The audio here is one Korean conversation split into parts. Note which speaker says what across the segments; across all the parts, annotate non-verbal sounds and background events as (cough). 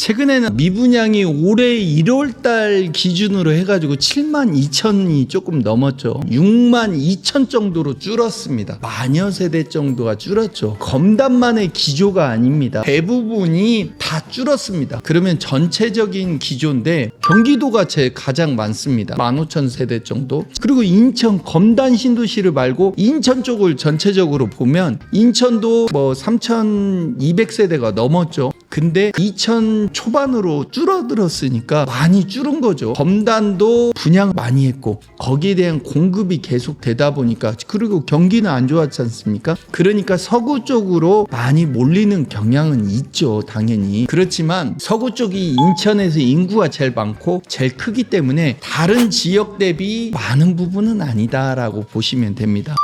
Speaker 1: 최근에는 미분양이 올해 1월 달 기준으로 해가지고 7만 2천이 조금 넘었죠. 6만 2천 정도로 줄었습니다. 마녀 세대 정도가 줄었죠. 검단만의 기조가 아닙니다. 대부분이 다 줄었습니다. 그러면 전체적인 기조인데 경기도가 제 가장 많습니다. 15,000 세대 정도. 그리고 인천 검단 신도시를 말고 인천 쪽을 전체적으로 보면 인천도 뭐 3,200 세대가 넘었죠. 근데 2천 초반으로 줄어들었으니까 많이 줄은 거죠. 검단도 분양 많이 했고 거기에 대한 공급이 계속 되다 보니까 그리고 경기는 안 좋았지 않습니까? 그러니까 서구 쪽으로 많이 몰리는 경향은 있죠, 당연히. 그렇지만 서구 쪽이 인천에서 인구가 제일 많고 제일 크기 때문에 다른 지역 대비 많은 부분은 아니다라고 보시면 됩니다.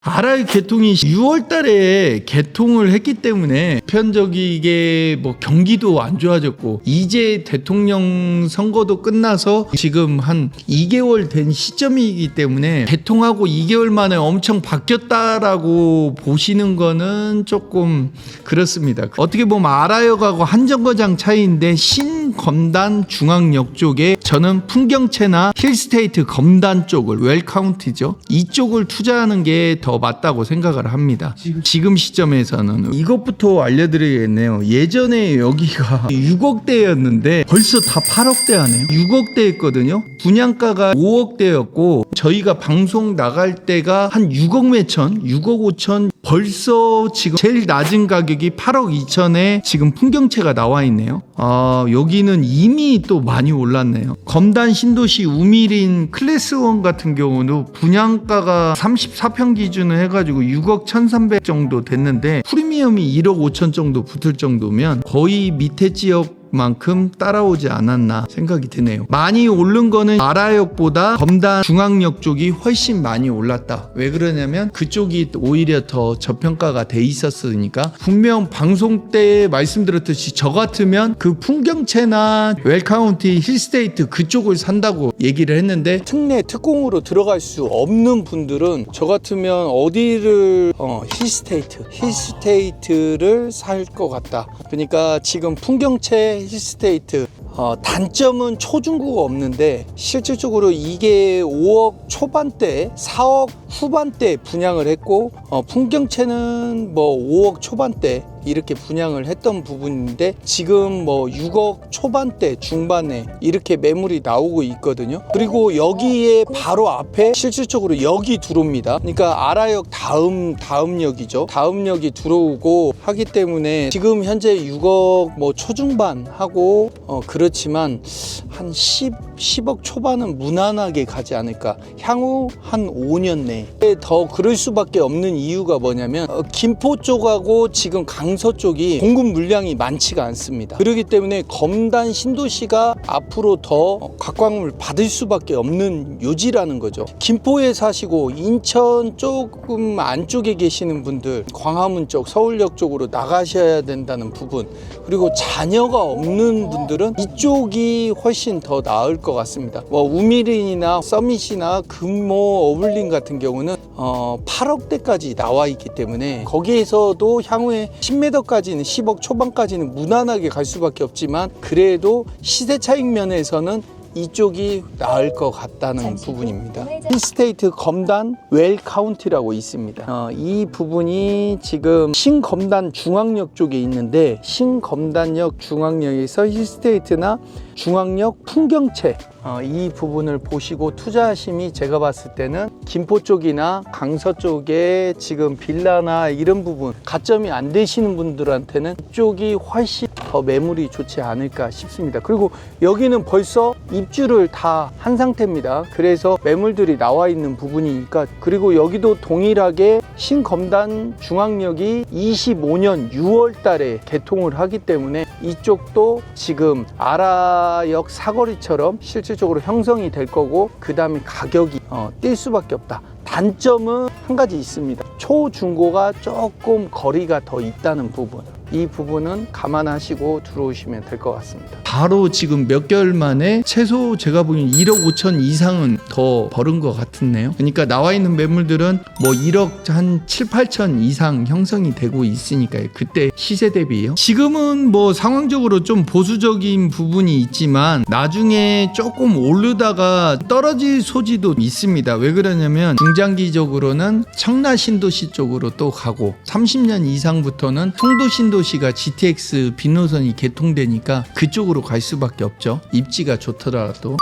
Speaker 1: 아라의 개통이 6월 달에 개통을 했기 때문에 편적이게 뭐 경기도 안 좋아졌고 이제 대통령 선거도 끝나서 지금 한 2개월 된 시점이기 때문에 개통하고 2개월 만에 엄청 바뀌었다라고 보시는 거는 조금 그렇습니다. 어떻게 보면 아라역하고 한정거장 차이인데 신검단 중앙역 쪽에 저는 풍경채나 힐스테이트 검단 쪽을 웰카운티죠. 이쪽을 투자하는 게 더 맞다고 생각을 합니다. 지금 시점에서는 이것부터 알려드리겠네요. 예전에 여기가 (laughs) 6억대였는데 벌써 다 8억대 하네요. 6억대 했거든요. 분양가가 5억대였고 저희가 방송 나갈 때가 한 6억 몇천, 6억 5천 벌써 지금 제일 낮은 가격이 8억 2천에 지금 풍경채가 나와 있네요. 아, 여기는 이미 또 많이 올랐네요. 검단 신도시 우미린 클래스 1 같은 경우도 분양가가 34평 기준을 해가지고 6억 1,300 정도 됐는데 프리미엄이 1억 5천 정도 붙을 정도면 거의 밑에 지역 만큼 따라오지 않았나 생각이 드네요. 많이 오른 거는 아라역보다 검단 중앙역 쪽이 훨씬 많이 올랐다. 왜 그러냐면 그쪽이 오히려 더 저평가가 돼 있었으니까 분명 방송 때 말씀드렸듯이 저 같으면 그 풍경채나 웰카운티 힐스테이트 그쪽을 산다고 얘기를 했는데 특례 특공으로 들어갈 수 없는 분들은 저 같으면 어디를 어, 힐스테이트 힐스테이트를 살 것 같다. 그러니까 지금 풍경채 힐스테이트. 어, 단점은 초중고가 없는데 실질적으로 이게 5억 초반대, 4억 후반대 분양을 했고 어, 풍경채는 뭐 5억 초반대 이렇게 분양을 했던 부분인데 지금 뭐 6억 초반대 중반에 이렇게 매물이 나오고 있거든요. 그리고 여기에 바로 앞에 실질적으로 여기 들어옵니다. 그러니까 아라역 다음 다음 역이죠. 다음 역이 들어오고 하기 때문에 지금 현재 6억 뭐 초중반 하고 어 그렇지만 한 10, 10억 초반은 무난하게 가지 않을까. 향후 한 5년 내에 더 그럴 수밖에 없는 이유가 뭐냐면 어, 김포 쪽하고 지금 강서 쪽이 공급 물량이 많지가 않습니다. 그렇기 때문에 검단 신도시가 앞으로 더 각광을 받을 수밖에 없는 요지라는 거죠. 김포에 사시고 인천 조금 안쪽에 계시는 분들, 광화문 쪽, 서울역 쪽으로 나가셔야 된다는 부분, 그리고 자녀가 없는 분들은 이쪽이 훨씬 더 나을 것 같습니다. 뭐 우미린이나 서밋이나 금모 어블린 같은 경우는 어 8억대까지 나와 있기 때문에 거기에서도 향후에 10m까지는 10억 초반까지는 무난하게 갈 수밖에 없지만 그래도 시세 차익 면에서는 이쪽이 나을 것 같다는 부분입니다. 힐스테이트 검단 웰 카운티라고 있습니다. 어, 이 부분이 지금 신검단 중앙역 쪽에 있는데 신검단역 중앙역에서 힐스테이트나 중앙역 풍경채 어, 이 부분을 보시고 투자하심이 제가 봤을 때는 김포 쪽이나 강서 쪽에 지금 빌라나 이런 부분 가점이 안 되시는 분들한테는 이쪽이 훨씬 더 매물이 좋지 않을까 싶습니다. 그리고 여기는 벌써 입주를 다 한 상태입니다. 그래서 매물들이 나와 있는 부분이니까 그리고 여기도 동일하게 신검단 중앙역이 25년 6월 달에 개통을 하기 때문에 이쪽도 지금 아라역 사거리처럼 실질적으로 형성이 될 거고 그 다음에 가격이 어, 뛸 수밖에 없다. 단점은 한 가지 있습니다. 초중고가 조금 거리가 더 있다는 부분. 이 부분은 감안하시고 들어오시면 될 것 같습니다. 바로 지금 몇 개월 만에 최소 제가 보기엔 1억 5천 이상은 더 벌은 것 같은데요. 그러니까 나와 있는 매물들은 뭐 1억 한 7, 8천 이상 형성이 되고 있으니까요. 그때 시세 대비요. 지금은 뭐 상황적으로 좀 보수적인 부분이 있지만 나중에 조금 오르다가 떨어질 소지도 있습니다. 왜 그러냐면 중장기적으로는 청라 신도시 쪽으로 또 가고 30년 이상부터는 송도 신도시 가 GTX 빈노선이 개통되니까 그쪽으로 갈 수밖에 없죠. 입지가 좋더라도.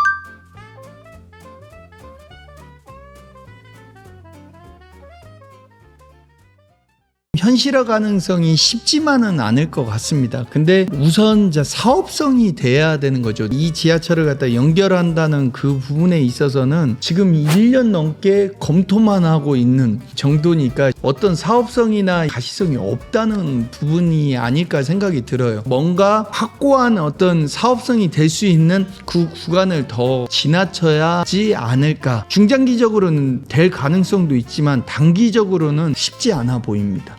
Speaker 1: 현실화 가능성이 쉽지만은 않을 것 같습니다. 근데 우선 사업성이 돼야 되는 거죠. 이 지하철을 갖다 연결한다는 그 부분에 있어서는 지금 1년 넘게 검토만 하고 있는 정도니까 어떤 사업성이나 가시성이 없다는 부분이 아닐까 생각이 들어요. 뭔가 확고한 어떤 사업성이 될 수 있는 그 구간을 더 지나쳐야지 않을까. 중장기적으로는 될 가능성도 있지만 단기적으로는 쉽지 않아 보입니다.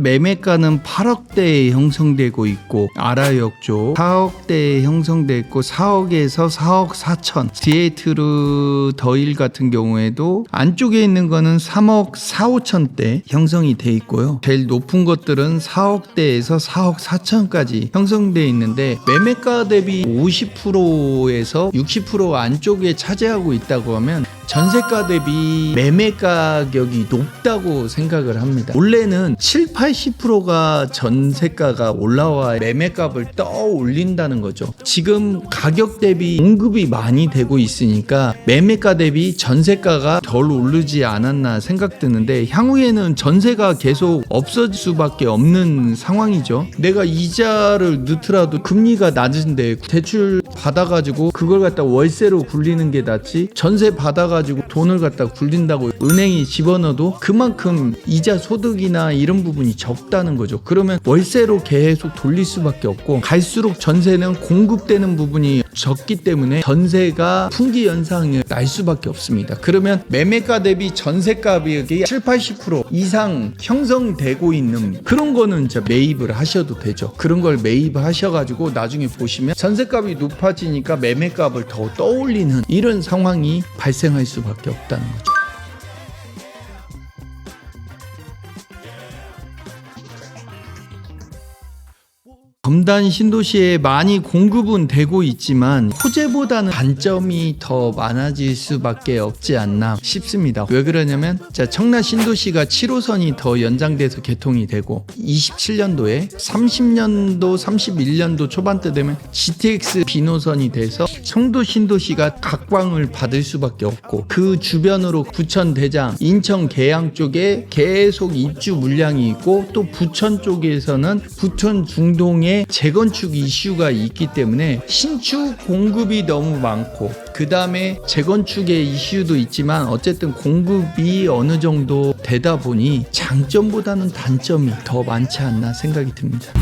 Speaker 1: 매매가는 8억대에 형성되고 있고 아라역 쪽 4억대에 형성돼 있고 4억에서 4억 4천. 디에이트르 더일 같은 경우에도 안쪽에 있는 거는 3억 4, 5천대 형성이 돼 있고요. 제일 높은 것들은 4억대에서 4억 4천까지 형성돼 있는데 매매가 대비 50%에서 60% 안쪽에 차지하고 있다고 하면 전세가 대비 매매 가격이 높다고 생각을 합니다. 원래는 7, 80%가 전세가가 올라와 매매값을 떠올린다는 거죠. 지금 가격 대비 공급이 많이 되고 있으니까 매매가 대비 전세가가 덜 오르지 않았나 생각드는데 향후에는 전세가 계속 없어질 수밖에 없는 상황이죠. 내가 이자를 넣더라도 금리가 낮은데 대출 받아가지고 그걸 갖다 월세로 굴리는 게 낫지 전세 받아가지고 돈을 갖다 굴린다고 은행이 집어넣어도 그만큼 이자 소득이나 이런 부분이 적다는 거죠. 그러면 월세로 계속 돌릴 수밖에 없고 갈수록 전세는 공급되는 부분이 적기 때문에 전세가 풍기 현상이 날 수밖에 없습니다. 그러면 매매가 대비 전세 가격이 7, 80% 이상 형성되고 있는 그런 거는 이제 매입을 하셔도 되죠. 그런 걸 매입하셔가지고 나중에 보시면 전세값이 높아지니까 매매값을 더 떠올리는 이런 상황이 발생할 수밖에 없다는 거죠. 검단 신도시에 많이 공급은 되고 있지만 호재보다는 단점이 더 많아질 수밖에 없지 않나 싶습니다. 왜 그러냐면 자 청라 신도시가 7호선이 더 연장돼서 개통이 되고 27년도에 30년도 31년도 초반때 되면 GTX 비노선이 돼서 송도 신도시가 각광을 받을 수밖에 없고 그 주변으로 부천 대장 인천 계양 쪽에 계속 입주 물량이 있고 또 부천 쪽에서는 부천 중동 에 재건축 이슈가 있기 때문에 신축 공급이 너무 많고 그 다음에 재건축의 이슈도 있지만 어쨌든 공급이 어느 정도 되다 보니 장점보다는 단점이 더 많지 않나 생각이 듭니다.